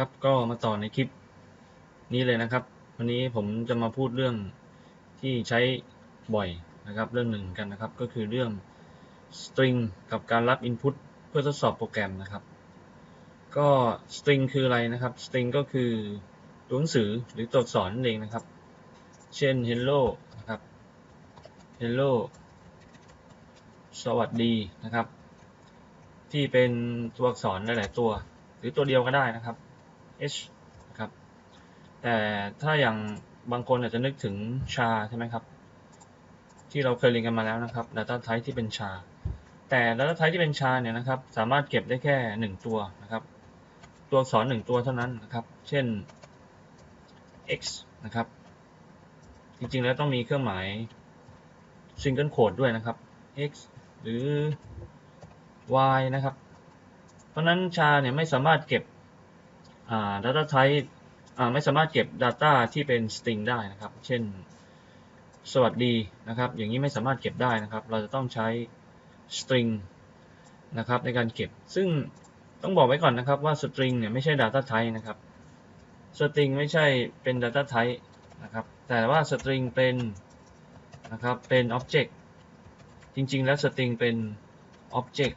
ครับก็มาต่อในคลิปนี้เลยนะครับ วันนี้ผมจะมาพูดเรื่องที่ใช้บ่อยนะครับเรื่องหนึ่งกันนะครับ ก็คือเรื่อง string กับการรับ input เพื่อทดสอบโปรแกรมนะครับ ก็ string คืออะไรนะครับ string ก็คือตัวหนังสือหรือตัวอักษรนั่นเองนะครับ เช่น hello นะครับ hello สวัสดีนะครับ ที่เป็นตัวอักษรหลาย ๆ ตัว หรือตัวเดียวก็ได้นะครับ h นะครับ แต่ถ้าอย่างบางคนอาจจะนึกถึงชาใช่ไหมครับ ที่เราเคยเรียนกันมาแล้วนะครับ Data Type ที่เป็นชา แต่ Data Type ที่เป็นชาเนี่ยนะครับ สามารถเก็บได้แค่หนึ่งตัวนะครับ ตัวอักษรหนึ่งตัวเท่านั้นนะครับ เช่น x นะครับ จริงๆแล้วต้องมีเครื่องหมาย single quote ด้วยนะครับ x หรือ y นะครับ เพราะนั้นชาเนี่ยไม่สามารถเก็บ data type ไม่สามารถเก็บ data ที่เป็น string ได้นะครับ เช่น สวัสดีนะครับ อย่างนี้ไม่สามารถเก็บได้นะครับ เราจะต้องใช้ string นะครับในการเก็บ ซึ่งต้องบอกไว้ก่อนนะครับว่า string เนี่ยไม่ใช่ data type นะครับ string ไม่ใช่เป็น data type นะครับ แต่ว่า string เป็นนะครับ เป็น object จริง ๆ แล้ว string เป็น object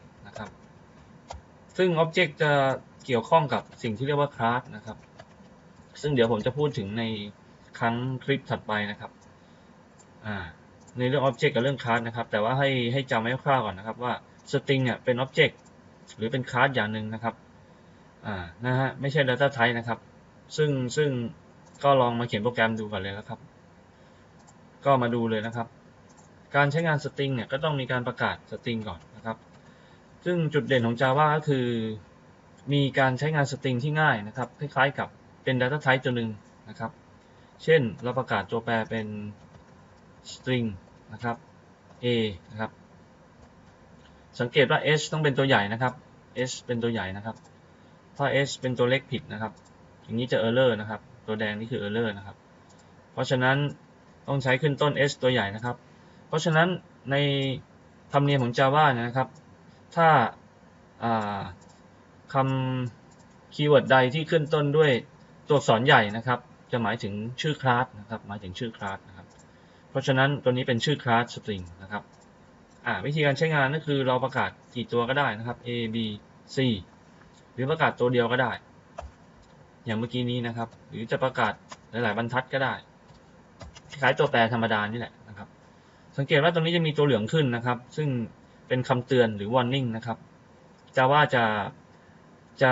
ซึ่ง object จะเกี่ยวข้องกับสิ่งที่เรียกว่า class นะครับ ซึ่งเดี๋ยวผมจะพูดถึงในครั้งคลิปถัดไปนะครับในเรื่อง object กับเรื่อง class นะครับ แต่ว่าให้ให้จำไว้คร่าวๆก่อนนะครับว่า string เนี่ยเป็น object หรือเป็น class อย่างหนึ่งนะครับนะฮะไม่ใช่ data type นะครับ ซึ่งซึ่งก็ลองมาเขียนโปรแกรมดูก่อนเลยนะครับ ก็มาดูเลยนะครับ การใช้งาน string เนี่ยก็ต้องมีการประกาศ string ก่อนนะครับ ซึ่งจุดเด่นของ Java ก็คือ มีการใช้งาน string ที่ง่ายนะครับ คล้ายๆกับเป็น data type ตัวหนึ่งนะครับ เช่นเราประกาศตัวแปรเป็น string นะครับ a นะครับ สังเกตว่า s ต้องเป็นตัวใหญ่นะครับ s เป็นตัวใหญ่นะครับ ถ้า s เป็นตัวเล็กผิดนะครับ อย่างนี้จะ error นะครับ ตัวแดงนี่คือ error นะครับ เพราะฉะนั้นต้องใช้ขึ้นต้น s ตัวใหญ่นะครับ เพราะฉะนั้นในธรรมเนียมของ Java เนี่ยนะครับ ถ้าคำคีย์เวิร์ดใดที่ขึ้นต้นด้วยตัวอักษรใหญ่นะครับ จะหมายถึงชื่อคลาสนะครับ หมายถึงชื่อคลาสนะครับ เพราะฉะนั้นตัวนี้เป็นชื่อคลาส string นะครับวิธีการใช้งานก็คือเราประกาศกี่ตัวก็ได้นะครับ a b c หรือประกาศตัวเดียวก็ได้ อย่างเมื่อกี้นี้นะครับ หรือจะประกาศหลาย ๆ บรรทัดก็ได้คล้ายตัวแปรธรรมดานี่แหละนะครับ สังเกตว่าตรงนี้จะมีตัวเหลืองขึ้นนะครับ ซึ่ง เป็นคำเตือนหรือ warning นะครับ Java จะจะ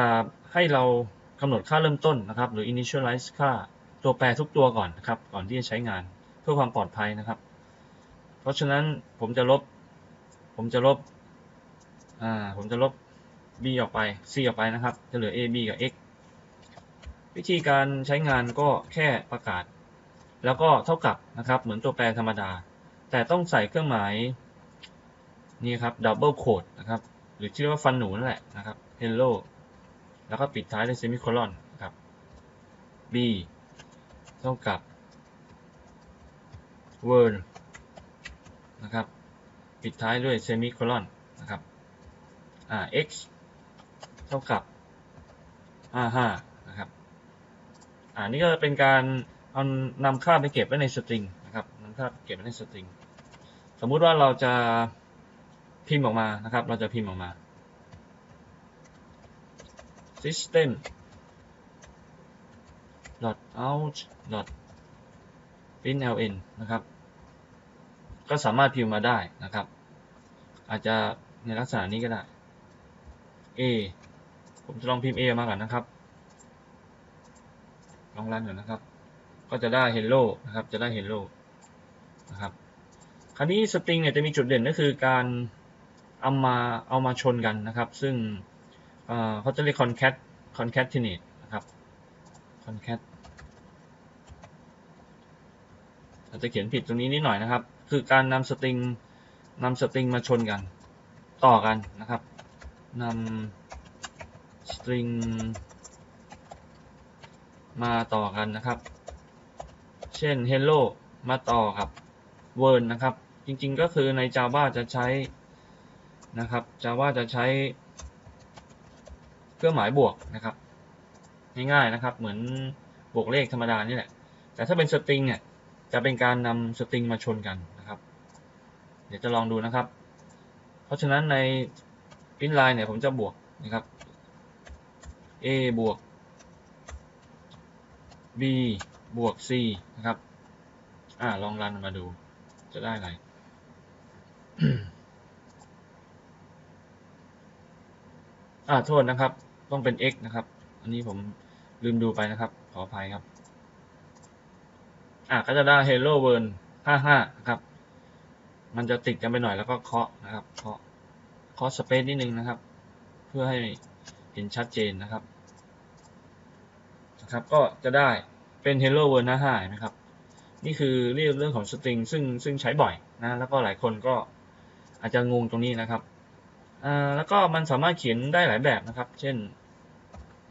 ให้เรากำหนดค่าเริ่มต้นนะครับ หรือ initialize ค่าตัวแปรทุกตัวก่อนนะครับ ก่อนที่จะใช้งานเพื่อความปลอดภัยนะครับ เพราะฉะนั้นผมจะลบ ผมจะลบ อ่า ผมจะลบ b ออกไป c ออกไปนะครับ จะเหลือ a b กับ x วิธีการใช้งานก็แค่ประกาศ แล้วก็เท่ากับนะครับ เหมือนตัวแปรธรรมดา แต่ต้องใส่เครื่องหมาย นี่ครับ double quote นะครับ หรือที่เรียกว่าฟันหนูนั่นแหละนะครับ hello แล้วก็ปิดท้ายด้วยเซมิโคลอนครับ b เท่ากับ word นะครับ ปิดท้ายด้วยเซมิโคลอนนะครับอ่า x เท่ากับ55นะครับอ่านี่ก็เป็นการเอานำค่าไปเก็บไว้ในสตริงนะครับนำค่าเก็บไว้ในสตริง สมมุติว่าเราจะ พิมพ์ออกมานะครับ เราจะพิมพ์ออกมา system dot out dot println นะครับ ก็สามารถพิมพ์มาได้นะครับ อาจจะในลักษณะนี้ก็ได้ a ผมจะลองพิมพ์ a มาก่อนนะครับ ลองรันก่อนนะครับ ก็จะได้ hello นะครับ จะได้ hello นะครับ คราวนี้สตริงเนี่ยจะมีจุดเด่นก็คือการ เอามาเอามาชนกันนะครับ ซึ่งเขาจะเรียก concat concatenate นะครับ concat อาจจะเขียนผิดตรงนี้นิดหน่อยนะครับ คือการนำสตริงนำสตริงมาชนกัน ต่อกันนะครับนำสตริงมาต่อกันนะครับ เช่น hello มาต่อกับ word นะครับ จริงๆก็คือใน Java จะใช้ นะครับ Java จะใช้เครื่องหมายบวกนะครับ ง่ายๆนะครับ เหมือนบวกเลขธรรมดานี่แหละ แต่ถ้าเป็นสตริงเนี่ยจะเป็นการนำสตริงมาชนกันนะครับ เดี๋ยวจะลองดูนะครับ เพราะฉะนั้นในพินไลน์เนี่ยผมจะบวกนะครับ a บวก b บวก c นะครับ อ่าลองรันมาดูจะได้อะไร อ่าโทษนะครับ ต้องเป็น x นะครับ อันนี้ผมลืมดูไปนะครับ ขออภัยครับ อ่าก็จะได้ hello world 55นะครับ มันจะติดกันไปหน่อยแล้วก็เคาะนะครับ เคาะ เคาะสเปซนิดนึงนะครับ เพื่อให้เห็นชัดเจนนะครับ นะครับ ก็จะได้เป็น hello world 55นะครับ นี่คือเรื่องเรื่องของสตริงซึ่งซึ่งใช้บ่อยนะ แล้วก็หลายคนก็อาจจะงงตรงนี้นะครับ แล้วก็มันสามารถเขียนได้หลายแบบนะครับ เช่น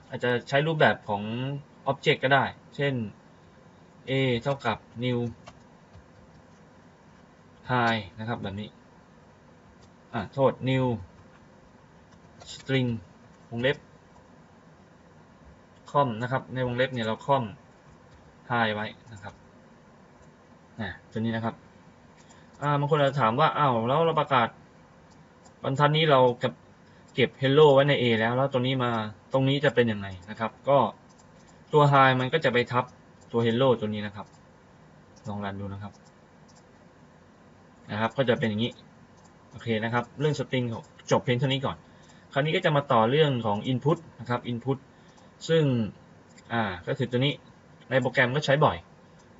อาจจะใช้รูปแบบของ Object ก็ได้ เช่น a เท่ากับ new high นะครับแบบนี้ อ่าโทษ new string วงเล็บ com นะครับ ในวงเล็บเนี่ยเรา com high ไว้นะครับนะตัวนี้นะครับ อ่าบางคนอาจจะถามว่าอ้าวแล้วเราประกาศ บรรทัดนี้เรากับเก็บ hello ไว้ใน A แล้ว แล้วตรงนี้มาตรงนี้จะเป็นยังไงนะครับ ก็ตัว high มันก็จะไปทับตัว hello ตัวนี้นะครับ ลองรันดูนะครับ นะครับ ก็จะเป็นอย่างนี้ โอเคนะครับ เรื่อง string จบเพียงเท่านี้ก่อน คราวนี้ก็จะมาต่อเรื่องของ input นะครับ input ซึ่ง อ่า ก็คือตัวนี้ ในโปรแกรมก็ใช้บ่อย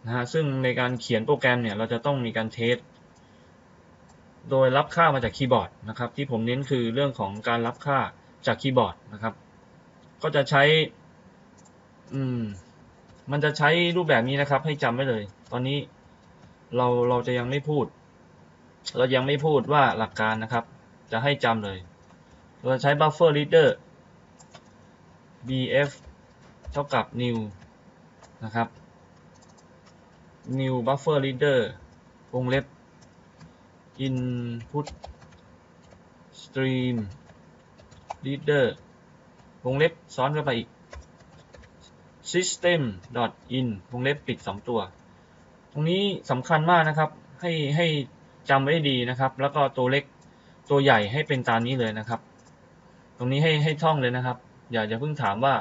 นะฮะ ซึ่งในการเขียนโปรแกรมเนี่ย เราจะต้องมีการเทส โดยรับค่ามาจากคีย์บอร์ดนะครับ ที่ผมเน้นคือเรื่องของการรับค่าจากคีย์บอร์ดนะครับ ก็จะใช้ อืม มันจะใช้รูปแบบนี้นะครับ ให้จำไว้เลย ตอนนี้เราเราจะยังไม่พูด เรายังไม่พูดว่าหลักการนะครับ จะให้จำเลย เราใช้ buffer reader bf เท่ากับ new นะครับ new buffer reader วงเล็บ input stream reader วงเล็บซ้อนเข้าไปอีก system in วงเล็บปิด 2 ตัว ตรงนี้สำคัญมากนะครับ ให้ให้จำไว้ดีนะครับ แล้วก็ตัวเล็กตัวใหญ่ให้เป็นตามนี้เลยนะครับ ตรงนี้ให้ให้ท่องเลยนะครับ อย่าอย่าเพิ่งถามว่า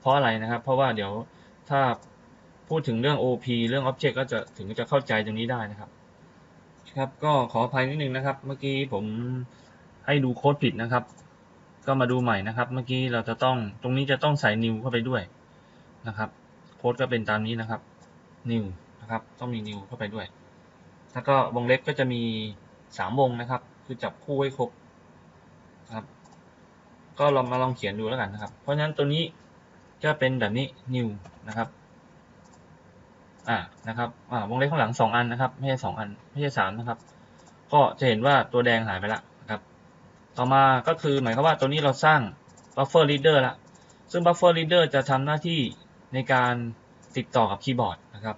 เพราะอะไรนะครับ เพราะว่าเดี๋ยวถ้าพูดถึงเรื่อง OP เรื่อง Object ก็จะถึงจะเข้าใจตรงนี้ได้นะครับ ครับก็ขออภัยนิดนึงนะครับ เมื่อกี้ผมให้ดูโค้ดผิดนะครับ ก็มาดูใหม่นะครับ เมื่อกี้เราจะต้องตรงนี้จะต้องใส่ new เข้าไปด้วยนะครับ โค้ดก็เป็นตามนี้นะครับ new นะครับ ต้องมี new เข้าไปด้วย แล้วก็วงเล็บก็จะมีสามวงนะครับ คือจับคู่ให้ครบนะครับ ก็ลองมาลองเขียนดูแล้วกันนะครับ เพราะฉะนั้นตัวนี้จะเป็นแบบนี้ new นะครับ อ่านะครับอ่าวงเล็บข้างหลังสองอันนะครับ ไม่ใช่สองอัน ไม่ใช่สามนะครับ ก็จะเห็นว่าตัวแดงหายไปละนะครับ ต่อมาก็คือหมายความว่าตัวนี้เราสร้าง buffer reader ละซึ่ง buffer reader จะทำหน้าที่ในการติดต่อกับคีย์บอร์ดนะครับ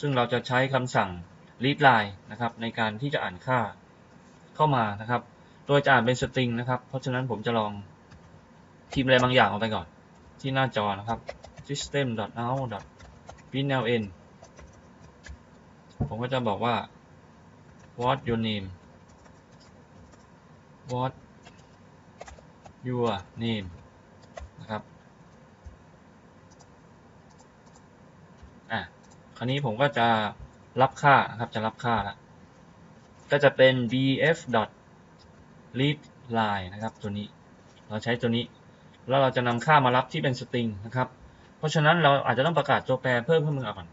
ซึ่งเราจะใช้คำสั่ง read line นะครับ ในการที่จะอ่านค่าเข้ามานะครับ โดยจะอ่านเป็นสตริงนะครับ เพราะฉะนั้นผมจะลองพิมพ์อะไรบางอย่างออกไปก่อน ที่หน้าจอนะครับ system.out.println ผมก็จะบอกว่า what your name what your name นะครับ อะ คราวนี้ผมก็จะรับค่านะครับ จะรับค่าละก็จะเป็น bf read line นะครับ ตัวนี้ เราใช้ตัวนี้ แล้วเราจะนำค่ามารับที่เป็นสตริงนะครับ เพราะฉะนั้นเราอาจจะต้องประกาศตัวแปรเพิ่มขึ้นมาก่อน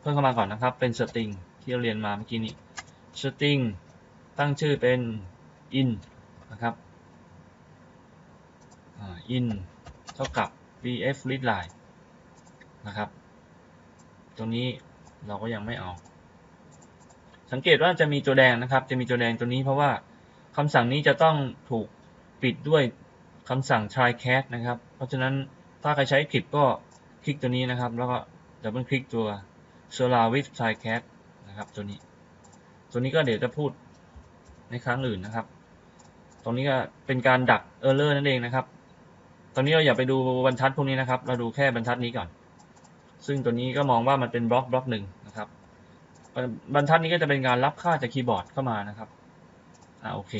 เพิ่มเข้ามาก่อนนะครับ เป็นสตริงที่เราเรียนมาเมื่อกี้นี้สตริงตั้งชื่อเป็น in นะครับ in เท่ากับ bf read line นะครับ ตรงนี้เราก็ยังไม่เอา สังเกตว่าจะมีตัวแดงนะครับ จะมีตัวแดงตัวนี้เพราะว่าคำสั่งนี้จะต้องถูกปิดด้วยคำสั่ง try cat นะครับ เพราะฉะนั้นถ้าใครใช้คลิปก็คลิกตัวนี้นะครับ แล้วก็ดับเบิลคลิกตัว s o l a r with try cat นะครับตัวนี้ ตัวนี้ก็เดี๋ยวจะพูดในครั้งอื่นนะครับ ตรงนี้ก็เป็นการดัก error นั่นเองนะครับ ตอนนี้เราอย่าไปดูบรรทัดพวกนี้นะครับ เราดูแค่บรรทัดนี้ก่อน ซึ่งตัวนี้ก็มองว่ามันเป็นบล็อกบล็อกหนึ่งนะครับ บรรทัดนี้ก็จะเป็นการรับค่าจากคีย์บอร์ดเข้ามานะครับ อ่าโอเค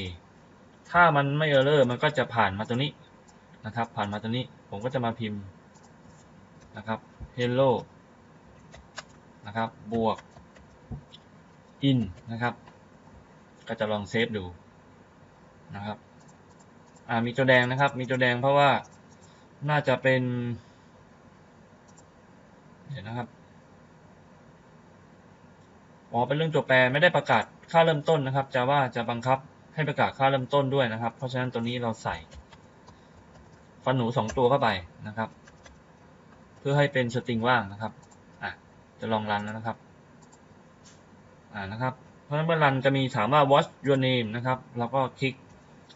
ถ้ามันไม่เออร์เลอร์มันก็จะผ่านมาตัวนี้นะครับ ผ่านมาตัวนี้ ผมก็จะมาพิมพ์นะครับ hello นะครับ บวก in นะครับ ก็จะลองเซฟดูนะครับ อ่า มีตัวแดงนะครับ มีตัวแดงเพราะว่าน่าจะเป็น เดี๋ยวนะครับ อ๋อ เป็นเรื่องตัวแปรไม่ได้ประกาศค่าเริ่มต้นนะครับจะว่าจะบังคับให้ประกาศค่าเริ่มต้นด้วยนะครับ เพราะฉะนั้นตัวนี้เราใส่ ฟันหนูสองตัวเข้าไปนะครับ เพื่อให้เป็นสตริงว่างนะครับ จะลองรันแล้วนะครับ อ่านะครับ เพราะฉะนั้นเมื่อรันจะมีถามว่า what's your name นะครับ เราก็คลิก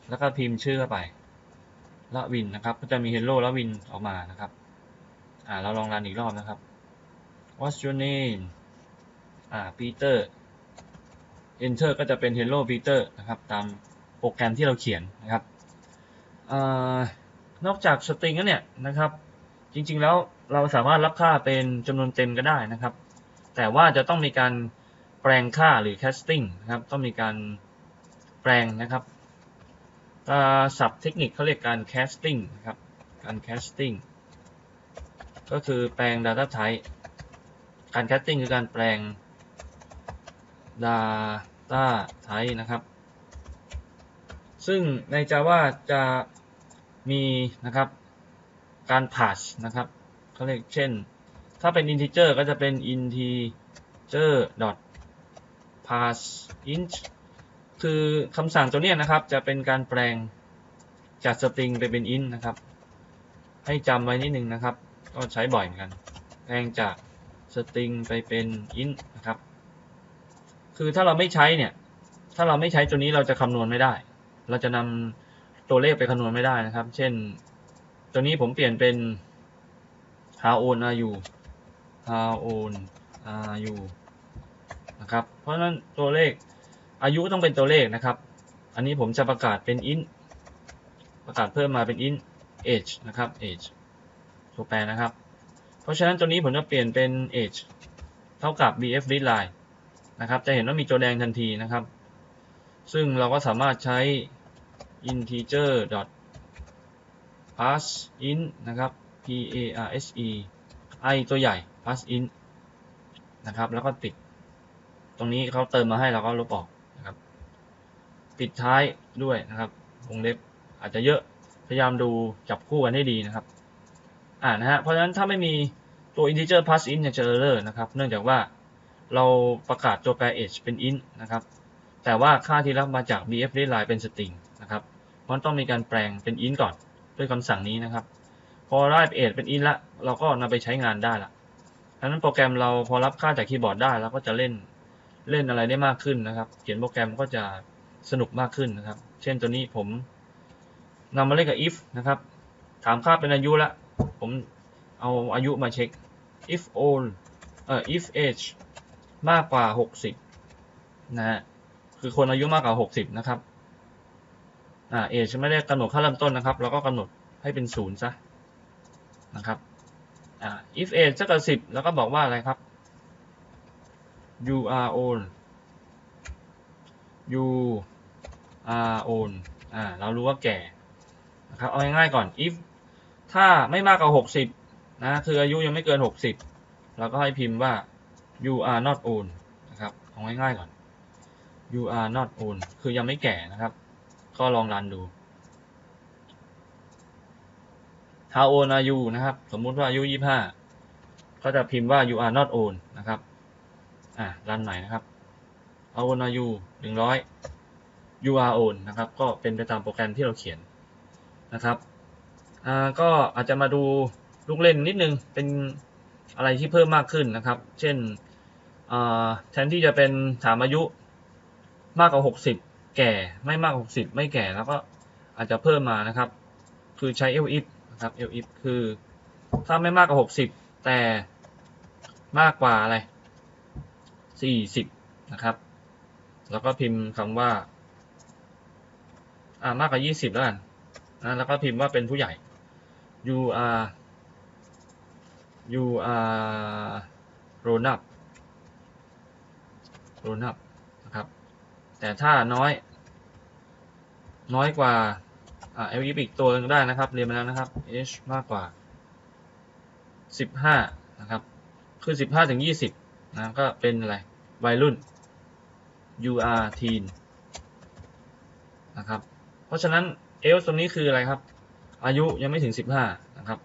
แล้วก็พิมพ์ชื่อเข้าไปละวินนะครับ ก็จะมี hello ละวินออกมานะครับ อ่า เราลองรันอีกรอบนะครับ what's your name อ่า Peter enter ก็จะเป็น hello Peter นะครับ ตามโปรแกรมที่เราเขียนนะครับ อ่านอกจากสตริงแล้วเนี่ยนะครับ จริงๆแล้วเราสามารถรับค่าเป็นจำนวนเต็มก็ได้นะครับ แต่ว่าจะต้องมีการแปลงค่าหรือ casting นะครับ ต้องมีการแปลงนะครับศัพท์เทคนิคเขาเรียกการ casting นะครับ การ casting ก็คือแปลง data type การ casting คือการแปลง data type นะครับ ซึ่งใน Java จะมีนะครับ การ pass นะครับเขาเรียกเช่น ถ้าเป็น integer ก็จะเป็น integer dot pass int คือคำสั่งตัวนี้นะครับ จะเป็นการแปลงจากสตริงไปเป็น int นะครับ ให้จำไว้นิดนึงนะครับ ก็ใช้บ่อยเหมือนกัน แปลงจากสตริงไปเป็น int นะครับ คือถ้าเราไม่ใช้เนี่ย ถ้าเราไม่ใช้ตัวนี้เราจะคำนวณไม่ได้ เราจะนำตัวเลขไปคำนวณไม่ได้นะครับ เช่น ตัวนี้ผมเปลี่ยนเป็น how old are you how old are you นะครับ เพราะฉะนั้นตัวเลขอายุต้องเป็นตัวเลขนะครับ อันนี้ผมจะประกาศเป็น int ประกาศเพิ่มมาเป็น int age นะครับ age ตัวแปรนะครับ เพราะฉะนั้นตัวนี้ผมจะเปลี่ยนเป็น age เท่ากับ bf readline นะครับ จะเห็นว่ามีตัวแดงทันทีนะครับ ซึ่งเราก็สามารถใช้ integer pass in นะครับ p a r s e i ตัวใหญ่ pass in นะครับ แล้วก็ติด ตรงนี้เขาเติมมาให้เราก็ลบออกนะครับ ปิดท้ายด้วยนะครับ วงเล็บอาจจะเยอะ พยายามดูจับคู่กันให้ดีนะครับ อ่านะฮะ เพราะฉะนั้นถ้าไม่มีตัว integer pass in จะเจอ error นะครับ เนื่องจากว่าเราประกาศตัวแปร age เป็น int นะครับ แต่ว่าค่าที่รับมาจาก bf readline เป็น string นะครับเพราะต้องมีการแปลงเป็น int ก่อน ด้วยคำสั่งนี้นะครับ พอได้ age เป็น int ละเราก็นำไปใช้งานได้ละดังนั้นโปรแกรมเราพอรับค่าจากคีย์บอร์ดได้เราก็จะเล่นเล่นอะไรได้มากขึ้นนะครับ เขียนโปรแกรมก็จะสนุกมากขึ้นนะครับ เช่นตัวนี้ผมนำมาเล่นกับ if นะครับ ถามค่าเป็นอายุละ ผมเอาอายุมาเช็ค if old เอ่อ if age มากกว่า 60 นะฮะ คือคนอายุมากกว่า 60 นะครับ อ่า age ไม่ได้กำหนดค่าเริ่มต้นนะครับ เราก็กำหนดให้เป็นศูนย์ซะนะครับอ่า if a เท่ากับ10แล้วก็บอกว่าอะไรครับ you are old you are old อ่า เรารู้ว่าแก่นะครับ เอาง่ายๆก่อน if ถ้าไม่มากกว่า60นะ คืออายุยังไม่เกิน60เราก็ให้พิมพ์ว่า you are not old นะครับ เอาง่ายๆก่อน you are not old คือยังไม่แก่นะครับ ก็ลองรันดู how old are you นะครับ สมมุติว่าอายุ25ก็จะพิมพ์ว่า you are not old นะครับ อ่ารันใหม่นะครับ how old are you 100 you are old นะครับ ก็เป็นไปตามโปรแกรมที่เราเขียนนะครับอ่าก็อาจจะมาดูลูกเล่นนิดนึง เป็นอะไรที่เพิ่มมากขึ้นนะครับ เช่นแทนที่จะเป็นถามอายุมากกว่า 60 แก่ไม่มากกว่า60 ไม่แก่แล้วก็อาจจะเพิ่มมานะครับ คือใช้ L if นะครับ L if คือ ถ้าไม่มากกว่า 60 แต่มากกว่าอะไร 40 นะครับ แล้วก็พิมพ์คำว่าอ่ามากกว่า 20 แล้วกันนะแล้วก็พิมพ์ว่าเป็นผู้ใหญ่ you are you are grown up grown up แต่ถ้าน้อย น้อยกว่าอ่า l ออีกตัวหนึงได้นะครับ เรียนมาแล้วนะครับ h มากกว่า 15 นะครับ คือ 15 ถึง 20 นะ ก็เป็นอะไร วัยรุ่น urteen นะครับ เพราะฉะนั้น L ตรงนี้คืออะไรครับ อายุยังไม่ถึง 15 นะครับ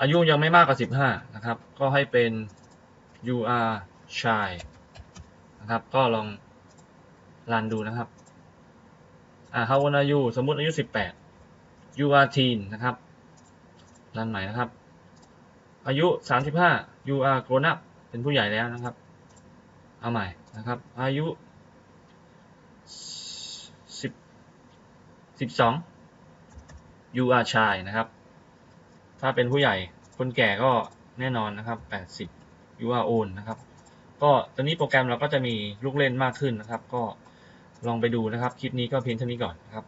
อายุยังไม่มากกว่า 15 นะครับ ก็ให้เป็น you are shy นะครับ ก็ลอง รันดูนะครับ อ่า how old are you สมมุติอายุ 18 you are teen นะครับ รันใหม่นะครับ อายุ 35 you are grown up เป็นผู้ใหญ่แล้วนะครับ เอาใหม่นะครับ อายุ 10 12 you are shy นะครับ ถ้าเป็นผู้ใหญ่คนแก่ก็แน่นอนนะครับ 80 you are old นะครับก็ตอนนี้โปรแกรมเราก็จะมีลูกเล่นมากขึ้นนะครับ ก็ ลองไปดูนะครับ คลิปนี้ก็เพียงเท่านี้ก่อนนะครับ